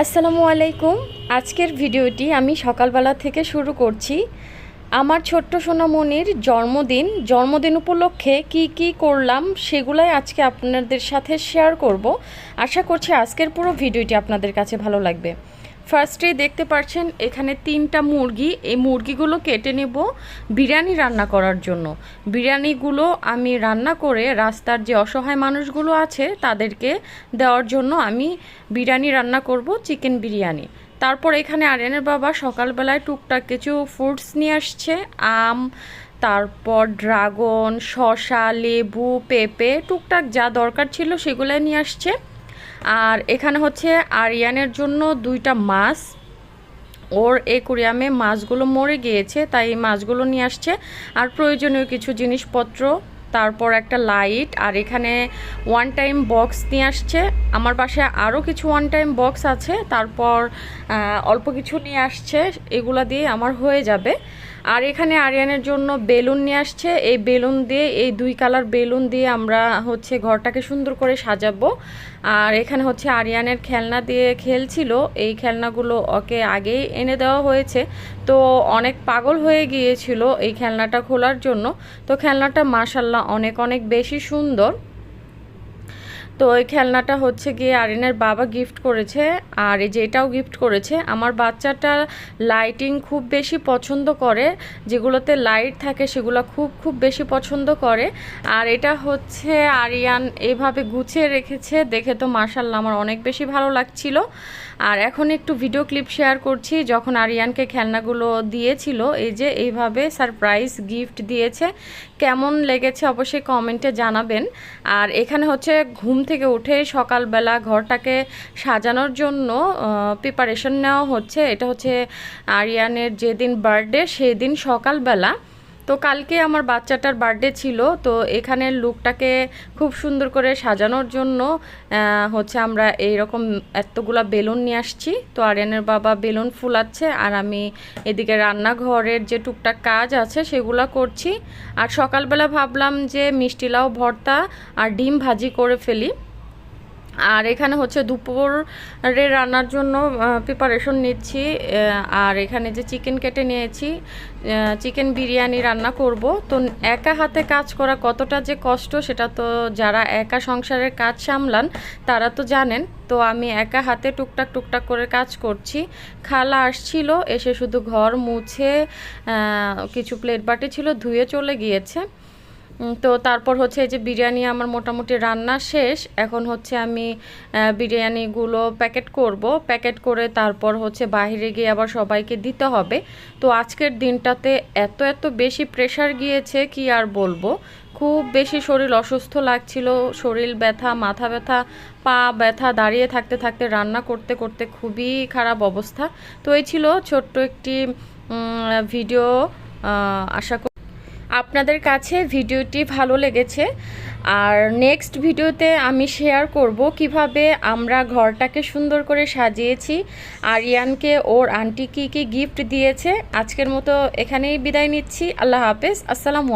আসসালামু আলাইকুম। আজকের ভিডিওটি আমি সকালবেলা থেকে শুরু করছি। আমার ছোট্ট সোনামণির জন্মদিন। জন্মদিন উপলক্ষে কি কি করলাম সেগুলাই আজকে আপনাদের সাথে শেয়ার করব। আশা করছি আজকের পুরো ভিডিওটি আপনাদের কাছে ভালো লাগবে। ফার্স্টে দেখতে পাচ্ছেন এখানে তিনটা মুরগি। এই মুরগিগুলো কেটে নেব বিরিয়ানি রান্না করার জন্য। বিরিয়ানিগুলো আমি রান্না করে রাস্তার যে অসহায় মানুষগুলো আছে, তাদেরকে দেওয়ার জন্য আমি বিরিয়ানি রান্না করব, চিকেন বিরিয়ানি। তারপর এখানে আরিয়ানের বাবা সকালবেলায় টুকটাক কিছু ফ্রুটস নিয়ে আসছে। আম, তারপর ড্রাগন শসা, লেবু, পেঁপে, টুকটাক যা দরকার ছিল সেগুলো নিয়ে আসছে। আর এখানে হচ্ছে আরিয়ানের জন্য দুইটা মাছ। ওর একুরিয়ামে মাছগুলো মরে গিয়েছে, তাই এই মাছগুলো নিয়ে আসছে। আর প্রয়োজনীয় কিছু জিনিসপত্র, তারপর একটা লাইট, আর এখানে ওয়ান টাইম বক্স নিয়ে আসছে। আমার বাসায় আরও কিছু ওয়ান টাইম বক্স আছে, তারপর অল্প কিছু নিয়ে আসছে। এগুলা দিয়ে আমার হয়ে যাবে। আর এখানে আরিয়ানের জন্য বেলুন নিয়ে আসছে। এই বেলুন দিয়ে, এই দুই কালার বেলুন দিয়ে আমরা হচ্ছে ঘরটাকে সুন্দর করে সাজাবো। আর এখানে হচ্ছে আরিয়ানের খেলনা দিয়ে খেলছিল। এই খেলনাগুলো ওকে আগেই এনে দেওয়া হয়েছে। তো অনেক পাগল হয়ে গিয়েছিল এই খেলনাটা খোলার জন্য। তো খেলনাটা মাসাল্লাহ অনেক অনেক বেশি সুন্দর। তো ওই খেলনাটা হচ্ছে গিয়ে আরিনের বাবা গিফট করেছে, আর এই যেটাও গিফট করেছে। আমার বাচ্চাটা লাইটিং খুব বেশি পছন্দ করে, যেগুলোতে লাইট থাকে সেগুলো খুব খুব বেশি পছন্দ করে। আর এটা হচ্ছে আরিয়ান এইভাবে গুছিয়ে রেখেছে, দেখে তো মার্শাল্লাহ আমার অনেক বেশি ভালো লাগছিল। আর এখন একটু ভিডিও ক্লিপ শেয়ার করছি, যখন আরিয়ানকে খেলনাগুলো দিয়েছিল, এই যে এইভাবে সারপ্রাইজ গিফট দিয়েছে। কেমন লেগেছে অবশ্যই কমেন্টে জানাবেন। আর এখানে হচ্ছে ঘুম থেকে উঠে সকালবেলা ঘরটাকে সাজানোর জন্য প্রিপারেশন নেওয়া হচ্ছে। এটা হচ্ছে আরিয়ানের যেদিন বার্থডে সেদিন সকালবেলা তো কালকে আমার বাচ্চাটার বার্থডে ছিল, তো এখানে লুকটাকে খুব সুন্দর করে সাজানোর জন্য হচ্ছে আমরা এই রকম এতগুলা বেলুন নিয়ে আসছি। তো আরিয়ানের বাবা বেলুন ফুলাচ্ছে, আর আমি এদিকে রান্নাঘরের যে টুকটাক কাজ আছে সেগুলো করছি। আর সকালবেলা ভাবলাম যে মিষ্টি লাউ ভর্তা আর ডিম ভাজি করে ফেলি। আর এখানে হচ্ছে দুপুরে রান্নার জন্য প্রিপারেশন নিচ্ছি আর এখানে যে চিকেন কেটে নিয়েছি চিকেন বিরিয়ানি রান্না করব। তো একা হাতে কাজ করা কতটা যে কষ্ট, সেটা তো যারা একা সংসারের কাজ সামলান, তারা তো জানেন। তো আমি একা হাতে টুকটাক টুকটাক করে কাজ করছি। খালা আসছিল, এসে শুধু ঘর মুছে কিছু প্লেট বাটি ছিল, ধুয়ে চলে গিয়েছে। তো তারপর হচ্ছে এই যে বিরিয়ানি আমার মোটামুটি রান্না শেষ। এখন হচ্ছে আমি বিরিয়ানিগুলো প্যাকেট করব। প্যাকেট করে তারপর হচ্ছে বাইরে গিয়ে আবার সবাইকে দিতে হবে। তো আজকের দিনটাতে এত এত বেশি প্রেশার গিয়েছে, কি আর বলব? খুব বেশি শরীর অসুস্থ লাগছিল। শরীর ব্যথা, মাথা ব্যথা, পা ব্যথা, দাঁড়িয়ে থাকতে থাকতে, রান্না করতে করতে খুবই খারাপ অবস্থা। তো এই ছিল ছোট্ট একটি ভিডিও আশা আপনাদের কাছে ভিডিওটি ভালো লেগেছে। আর নেক্সট ভিডিওতে আমি শেয়ার করব কীভাবে আমরা ঘরটাকে সুন্দর করে সাজিয়েছি। আরিয়ানকে ওর আন্টি কী কী গিফট দিয়েছে। আজকের মতো এখানেই বিদায় নিচ্ছি। আল্লাহ হাফেজ। আসসালামু